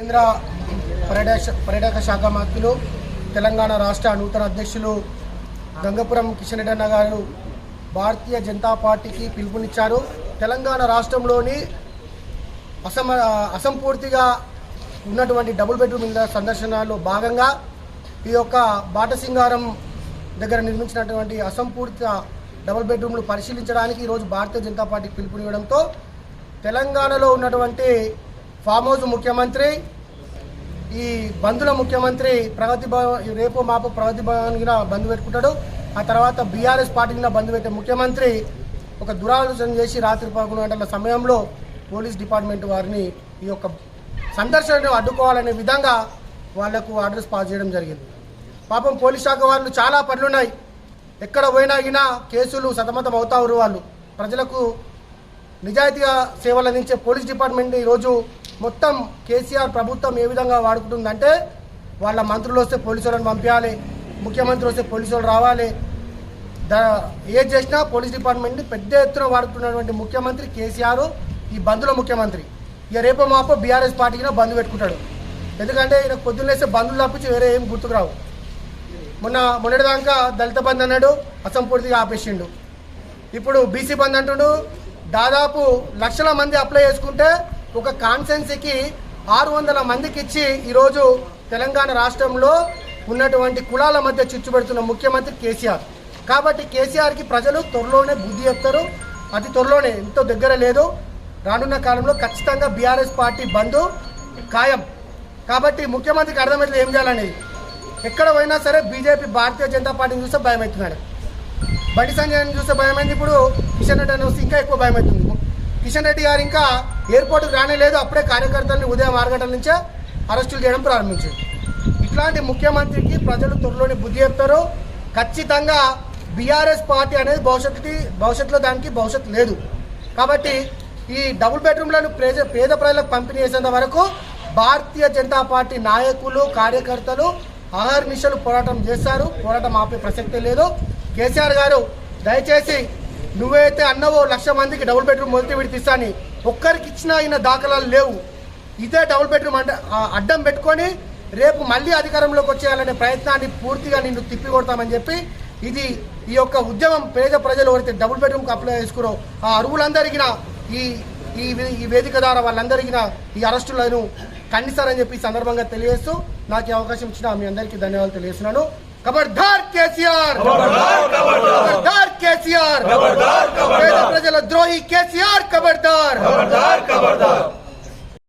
కేంద్ర పర్యాటక పర్యాటక శాఖ మంత్రులు తెలంగాణ రాష్ట్ర నూతన అధ్యక్షులు గంగపురం కిషన్ రెడ్డి గారు భారతీయ జనతా పార్టీకి పిలుపునిచ్చారు. తెలంగాణ రాష్ట్రంలోని అసమ అసంపూర్తిగా ఉన్నటువంటి డబుల్ బెడ్రూమ్ ఇళ్ళ సందర్శనలో భాగంగా ఈ యొక్క బాటసింగారం దగ్గర నిర్మించినటువంటి అసంపూర్తి డబుల్ బెడ్రూమ్లు పరిశీలించడానికి ఈరోజు భారతీయ జనతా పార్టీ పిలుపునివ్వడంతో తెలంగాణలో ఉన్నటువంటి ఫామ్ హౌస్ ముఖ్యమంత్రి ఈ బంధుల ముఖ్యమంత్రి ప్రగతి భవన్ రేపు మాపు ప్రగతి భవన్ గిన బంద్ పెట్టుకుంటాడు. ఆ తర్వాత బీఆర్ఎస్ పార్టీ గిన బంద్ పెట్టే ముఖ్యమంత్రి ఒక దురాలోచన చేసి రాత్రి పదకొండు గంటల సమయంలో పోలీస్ డిపార్ట్మెంట్ వారిని ఈ యొక్క సందర్శనను అడ్డుకోవాలనే విధంగా వాళ్ళకు ఆర్డర్స్ పాస్ చేయడం జరిగింది. పాపం పోలీస్ శాఖ వాళ్ళు చాలా పనులున్నాయి. ఎక్కడ పోయినాగినా కేసులు సతమతం అవుతారు వాళ్ళు. ప్రజలకు నిజాయితీగా సేవలు అందించే పోలీస్ డిపార్ట్మెంట్ ఈరోజు మొత్తం కేసీఆర్ ప్రభుత్వం ఏ విధంగా వాడుకుంటుందంటే వాళ్ళ మంత్రులు వస్తే పోలీసు వాళ్ళని పంపించాలి ముఖ్యమంత్రి వస్తే పోలీసు రావాలి. దా ఏది చేసినా పోలీస్ డిపార్ట్మెంట్ని పెద్ద ఎత్తున వాడుతున్నటువంటి ముఖ్యమంత్రి కేసీఆర్ ఈ బంధుల ముఖ్యమంత్రి. ఇక రేపు మాపో బీఆర్ఎస్ పార్టీకి బంద్ పెట్టుకుంటాడు. ఎందుకంటే ఈయన పొద్దున్నేస్తే బంధువులు తప్పించి వేరే ఏం గుర్తుకురావు. మొన్న మొన్నటిదాకా దళిత బంద్ అన్నాడు అసంపూర్తిగా ఆపేసిండు. ఇప్పుడు బీసీ బంద్ అంటుడు దాదాపు లక్షల మంది అప్లై చేసుకుంటే ఒక కాన్సెన్సీకి ఆరు వందల మందికి ఇచ్చి ఈరోజు తెలంగాణ రాష్ట్రంలో ఉన్నటువంటి కులాల మధ్య చిచ్చు పెడుతున్న ముఖ్యమంత్రి కేసీఆర్. కాబట్టి కేసీఆర్కి ప్రజలు త్వరలోనే బుద్ధి చెప్తారు. అతి త్వరలోనే ఎంతో దగ్గర లేదు. రానున్న కాలంలో ఖచ్చితంగా బీఆర్ఎస్ పార్టీ బంధు ఖాయం. కాబట్టి ముఖ్యమంత్రికి అర్థమైతే ఏం చేయాలనేది ఎక్కడ పోయినా సరే బీజేపీ భారతీయ జనతా పార్టీని చూస్తే భయం అవుతున్నాడు బండి సంజయ్ చూస్తే భయమైంది. ఇప్పుడు కిషన్ రెడ్డి అని వస్తే ఇంకా ఎక్కువ భయం అవుతుంది కిషన్ రెడ్డి గారు ఇంకా ఎయిర్పోర్ట్కి రానే లేదు. అప్పుడే కార్యకర్తల్ని ఉదయం ఆరు గంటల నుంచే అరెస్టులు చేయడం ప్రారంభించారు. ఇట్లాంటి ముఖ్యమంత్రికి ప్రజలు త్వరలోనే బుద్ధి చెప్తారు. ఖచ్చితంగా బీఆర్ఎస్ పార్టీ అనేది భవిష్యత్తుకి భవిష్యత్తులో దానికి భవిష్యత్తు లేదు. కాబట్టి ఈ డబుల్ బెడ్రూమ్లను పేద పేద ప్రజలకు పంపిణీ చేసేంత వరకు భారతీయ జనతా పార్టీ నాయకులు కార్యకర్తలు అహర్నిశలు పోరాటం చేస్తారు. పోరాటం ఆపే ప్రసక్తే లేదు. కేసీఆర్ గారు దయచేసి నువ్వైతే అన్నవో లక్ష మందికి డబుల్ బెడ్రూమ్ మొదటి విడిపిస్తాని ఒక్కరికి ఇచ్చిన అయిన దాఖలాలు లేవు. ఇదే డబుల్ బెడ్రూమ్ అంటే ఆ అడ్డం పెట్టుకొని రేపు మళ్ళీ అధికారంలోకి వచ్చేయాలనే ప్రయత్నాన్ని పూర్తిగా నిన్ను తిప్పి కొడతామని చెప్పి ఇది ఈ యొక్క ఉద్యమం పేద ప్రజలు ఎవరైతే డబుల్ బెడ్రూమ్కి అప్లై చేసుకురో ఆ అరువులందరికీ ఈ ఈ ఈ వేదిక ద్వారా వాళ్ళందరికీ ఈ అరెస్టులను ఖండిస్తారని చెప్పి సందర్భంగా తెలియజేస్తూ నాకు ఈ అవకాశం ఇచ్చిన మీ అందరికీ ధన్యవాదాలు తెలియజేస్తున్నాను. ఖబర్దార్ కేసీఆర్ ఖబర్దార్ కేసీఆర్ పేద ప్రజల ద్రోహి కేసీఆర్ ఖబర్దార్ खबरदार खबरदार